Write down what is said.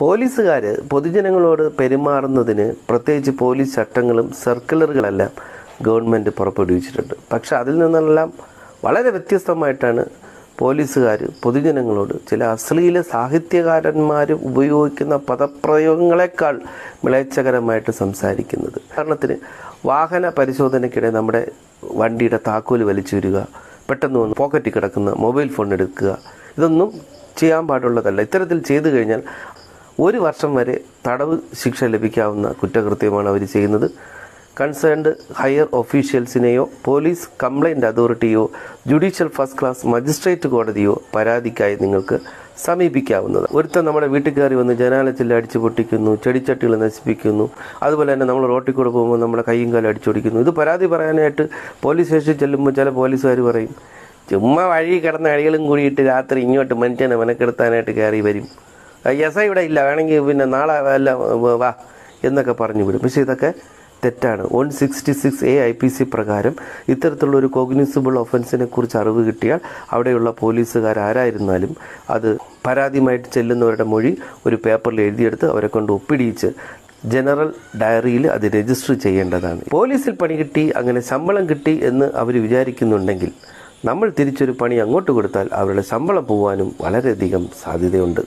പോലീസുകാർ പൊതുജനങ്ങളോട് പെരുമാറുന്നതിന് പ്രത്യേകിച്ച് പോലീസ് ചട്ടങ്ങളും സർക്കുലറുകളെല്ലാം ഗവൺമെന്റ് പുറപ്പെടുവിച്ചിട്ടുണ്ട്. പക്ഷേ അതിൽ നിന്നെല്ലാം വളരെ വ്യത്യസ്തമായിട്ടാണ് പോലീസുകാർ പൊതുജനങ്ങളോട് ചില അശ്ലീല സാഹിത്യകാരന്മാർ ഉപയോഗിക്കുന്ന പദപ്രയോഗങ്ങളെക്കാൾ മിളച്ചകരമായിട്ട് സംസാരിക്കുന്നത്. ഉദാഹരണത്തിന് വാഹന പരിശോധനയ്ക്കിടെ നമ്മുടെ വണ്ടിയുടെ താക്കോൽ വലിച്ചു വരിക പെട്ടെന്ന് വന്ന് പോക്കറ്റിൽ കിടക്കുന്ന മൊബൈൽ ഫോൺ എടുക്കുക ഇതൊന്നും ചെയ്യാൻ പാടുള്ളതല്ല. ഇത്തരത്തിൽ ചെയ്തു കഴിഞ്ഞാൽ ഒരു വർഷം വരെ തടവ് ശിക്ഷ ലഭിക്കാവുന്ന കുറ്റകൃത്യമാണ് അവർ ചെയ്യുന്നത്. കൺസേൺഡ് ഹയർ ഒഫീഷ്യൽസിനെയോ പോലീസ് കംപ്ലൈന്റ് അതോറിറ്റിയോ ജുഡീഷ്യൽ ഫസ്റ്റ് ക്ലാസ് മജിസ്ട്രേറ്റ് കോടതിയോ പരാതിക്കായി നിങ്ങൾക്ക് സമീപിക്കാവുന്നത് ഒരുത്തൻ നമ്മുടെ വീട്ടിൽ കയറി വന്ന് ജനാലത്തിൽ അടിച്ചു പൊട്ടിക്കുന്നു ചെടിച്ചട്ടികൾ നശിപ്പിക്കുന്നു അതുപോലെ തന്നെ നമ്മൾ റോട്ടിൽ കൂടെ പോകുമ്പോൾ നമ്മുടെ കൈയും കാലും അടിച്ചൊടിക്കുന്നു ഇത് പരാതി പറയാനായിട്ട് പോലീസ് സ്റ്റേഷനിൽ ചെല്ലുമ്പോൾ ചില പോലീസുകാർ പറയും ചുമ്മാ വഴി കിടന്ന അടികളും കൂടിയിട്ട് രാത്രി ഇങ്ങോട്ട് മനുഷ്യനെ മെനക്കെടുത്താനായിട്ട് കയറി വരും. എസ് ഐ ഇവിടെ ഇല്ല. വേണമെങ്കിൽ പിന്നെ നാളെ അല്ല വാ എന്നൊക്കെ പറഞ്ഞു വിടും. പക്ഷേ ഇതൊക്കെ തെറ്റാണ്. One sixty six A I P C പ്രകാരം ഇത്തരത്തിലുള്ള ഒരു കോഗ്നിസിബിൾ ഒഫൻസിനെ കുറിച്ച് അറിവ് കിട്ടിയാൽ അവിടെയുള്ള പോലീസുകാർ ആരായിരുന്നാലും അത് പരാതിയുമായിട്ട് ചെല്ലുന്നവരുടെ മൊഴി ഒരു പേപ്പറിൽ എഴുതിയെടുത്ത് അവരെ കൊണ്ട് ഒപ്പിടിയിച്ച് ജനറൽ ഡയറിയിൽ അത് രജിസ്റ്റർ ചെയ്യേണ്ടതാണ്. പോലീസിൽ പണി കിട്ടി അങ്ങനെ ശമ്പളം കിട്ടി എന്ന് അവർ വിചാരിക്കുന്നുണ്ടെങ്കിൽ നമ്മൾ തിരിച്ചൊരു പണി അങ്ങോട്ട് കൊടുത്താൽ അവരുടെ ശമ്പളം പോകാനും വളരെയധികം സാധ്യതയുണ്ട്.